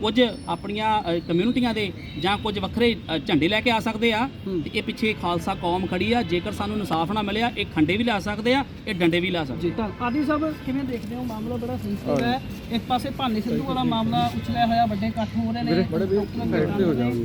ਕੁਝ ਆਪਣੀਆਂ ਕਮਿਊਨਿਟੀਆਂ ਦੇ ਜਾਂ ਕੁਝ ਵੱਖਰੇ ਝੰਡੇ ਲੈ ਕੇ ਆ ਸਕਦੇ ਆ। ਤੇ ਇਹ ਪਿੱਛੇ ਖਾਲਸਾ ਕੌਮ ਖੜੀ ਆ। ਜੇਕਰ ਸਾਨੂੰ ਇਨਸਾਫ ਨਾ ਮਿਲਿਆ ਇਹ ਖੰਡੇ ਵੀ ਲਿਆ ਸਕਦੇ ਆ ਇਹ ਡੰਡੇ ਵੀ ਲਿਆ ਸਕਦੇ ਜੀ। ਤਾਂ ਆਦੀ ਸਾਹਿਬ ਕਿਵੇਂ ਦੇਖਦੇ ਹੋ? ਮਾਮਲਾ ਬੜਾ ਸੈਂਸਿਟਿਵ ਹੈ। ਇੱਕ ਪਾਸੇ ਭਾਨੀ ਸਿੱਧੂ ਵਾਲਾ ਮਾਮਲਾ ਉਛਲਿਆ ਹੋਇਆ ਵੱਡੇ ਇਕੱਠ ਹੋ ਰਹੇ ਨੇ। ਬੜੇ ਸਾਈਡ ਤੇ ਹੋ ਜਾਓਗੇ